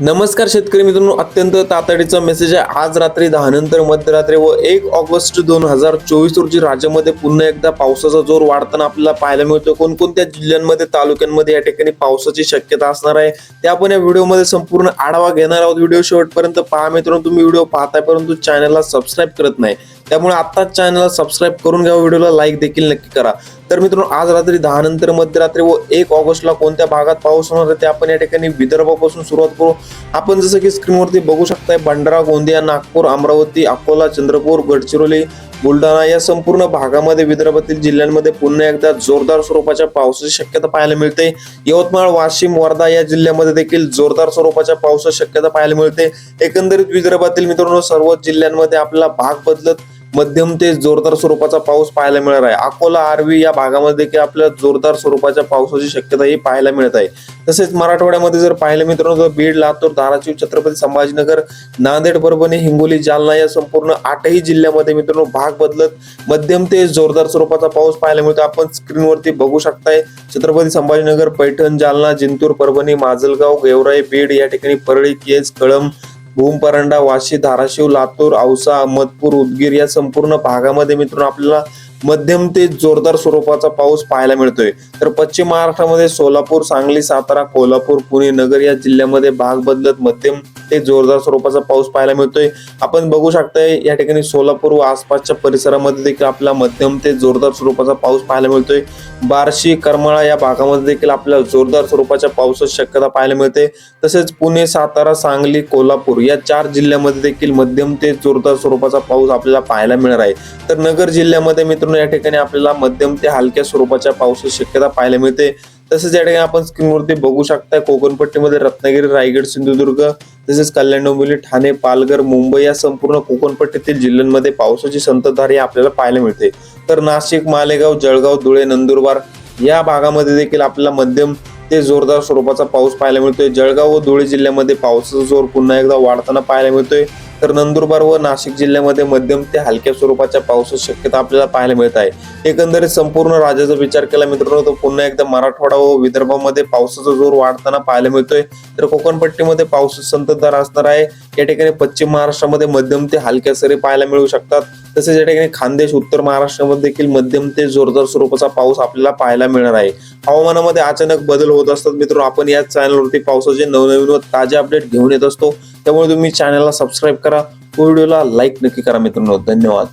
नमस्कार शेतकरी मित्रांनो अत्यंत तातडीचा मेसेज आहे. आज रात्री दहा नंतर मध्यरात्री व एक ऑगस्ट दोन हजार चोवीस रोजी राज्यामध्ये पुन्हा एकदा पावसाचा जोर वाढताना आपल्याला पाहायला मिळतो कोणकोणत्या जिल्ह्यांमध्ये तालुक्यांमध्ये या ठिकाणी पावसाची शक्यता असणार आहे? ते आपण या व्हिडिओमध्ये संपूर्ण आढावा घेणार आहोत. व्हिडिओ शेवटपर्यंत पहा मित्रांनो. तुम्ही व्हिडिओ पाहताय परंतु चॅनलला सबस्क्राईब करत नाही. त्यामुळे आत्ताच चॅनलला सबस्क्राईब करून घ्या व्हिडिओला लाईक देखील नक्की करा. तर मित्रांनो आज रात्री दहा नंतर मध्यरात्री व एक ऑगस्टला कोणत्या भागात पाऊस होणार आहे ते आपण या ठिकाणी विदर्भापासून सुरुवात करू. आपण जसं की स्क्रीनवरती बघू शकताय भंडारा गोंदिया नागपूर अमरावती अकोला चंद्रपूर गडचिरोली बुलढाणा या संपूर्ण भागामध्ये विदर्भातील जिल्ह्यांमध्ये पुन्हा एकदा जोरदार स्वरूपाच्या पावसाची शक्यता पाहायला मिळते. यवतमाळ वाशिम वर्धा या जिल्ह्यामध्ये देखील जोरदार स्वरूपाच्या पावसाची शक्यता पाहायला मिळते. एकंदरीत विदर्भातील मित्रांनो सर्व जिल्ह्यांमध्ये आपला भाग बदलत मध्यम ते जोरदार स्वरूपाचा पाऊस पाहायला मिळणार आहे. अकोला आर्वी या भागामध्ये देखील आपल्याला जोरदार स्वरूपाच्या पावसाची शक्यता ही पाहायला मिळत आहे. तसेच मराठवाड्यामध्ये जर पाहिलं मित्रांनो तर बीड लातूर धाराशिव छत्रपती संभाजीनगर नांदेड परभणी हिंगोली जालना या संपूर्ण आठही जिल्ह्यामध्ये मित्रांनो भाग बदलत मध्यम ते जोरदार स्वरूपाचा पाऊस पाहायला मिळतो. आपण स्क्रीनवरती बघू शकताय छत्रपती संभाजीनगर पैठण जालना जिंतूर परभणी माजलगाव गेवराई बीड या ठिकाणी परळी केज कळम भूम परंडा वाशी धाराशिव लातूर औसा अहमदपूर उदगीर या संपूर्ण भागामध्ये मित्रांनो आपल्याला मध्यम ते जोरदार स्वरूपाचा पाऊस पाहायला मिळतोय. तर पश्चिम महाराष्ट्रामध्ये सोलापूर सांगली सातारा कोल्हापूर पुणे नगर या जिल्ह्यामध्ये भाग बदलत मध्यम ते जोरदार स्वरूपाचा पाऊस पाहायला मिळतोय. आपण बघू शकताय या ठिकाणी सोलापूर व आसपासच्या परिसरामध्ये देखील आपला मध्यम ते जोरदार स्वरूपाचा पाऊस पाहायला मिळतोय. बार्शी करमाळा या भागामध्ये देखील आपल्याला जोरदार स्वरूपाच्या पावसाची शक्यता पाहायला मिळते. तसेच पुणे सातारा सांगली कोल्हापूर या चार जिल्ह्यामध्ये देखील मध्यम ते जोरदार स्वरूपाचा पाऊस आपल्याला पाहायला मिळणार आहे. तर नगर जिल्ह्यामध्ये मित्रांनो या ठिकाणी आपल्याला मध्यम ते हलक्या स्वरूपाच्या पावसाची शक्यता पाहायला मिळते. तसेच या ठिकाणी आपण स्क्रीनवरती बघू शकता कोकणपट्टीमध्ये रत्नागिरी रायगड सिंधुदुर्ग तसेच कल्याण डोंबिवली ठाणे पालघर मुंबई या संपूर्ण कोकणपट्टीतील जिल्ह्यांमध्ये पावसाची संततधार ही आपल्याला पाहायला मिळते. तर नाशिक मालेगाव जळगाव धुळे नंदुरबार या भागामध्ये देखील आपल्याला मध्यम ते जोरदार स्वरूपाचा पाऊस पाहायला मिळतोय. जळगाव व धुळे जिल्ह्यामध्ये पावसाचा जोर पुन्हा एकदा वाढताना पाहायला मिळतोय. तर नंदुरबार व नाशिक जिल्ह्यामध्ये मध्यम ते हलक्या स्वरूपाच्या पावसाची शक्यता आपल्याला पाहायला मिळत आहे. एकंदरीत संपूर्ण राज्याचा विचार केला मित्रांनो तर पुन्हा एकदा मराठवाडा व विदर्भामध्ये पावसाचा जोर वाढताना पाहायला मिळतोय. तर कोकणपट्टीमध्ये पाऊस संततधार असणार आहे. या ठिकाणी पश्चिम महाराष्ट्रामध्ये मध्यम ते हलक्या सरी पाहायला मिळू शकतात. तसेच या ठिकाणी खानदेश उत्तर महाराष्ट्रामध्ये देखील मध्यम ते जोरदार स्वरूपाचा पाऊस आपल्याला पाहायला मिळणार आहे. हवामानामध्ये अचानक बदल होत असतात. मित्रांनो आपण या चॅनलवरती पावसाचे नवनवीन व ताजे अपडेट घेऊन येत असतो. त्यामुळे तुम्ही चॅनलला सबस्क्राईब करा. व्हिडिओला लाईक नक्की करा मित्रांनो. धन्यवाद.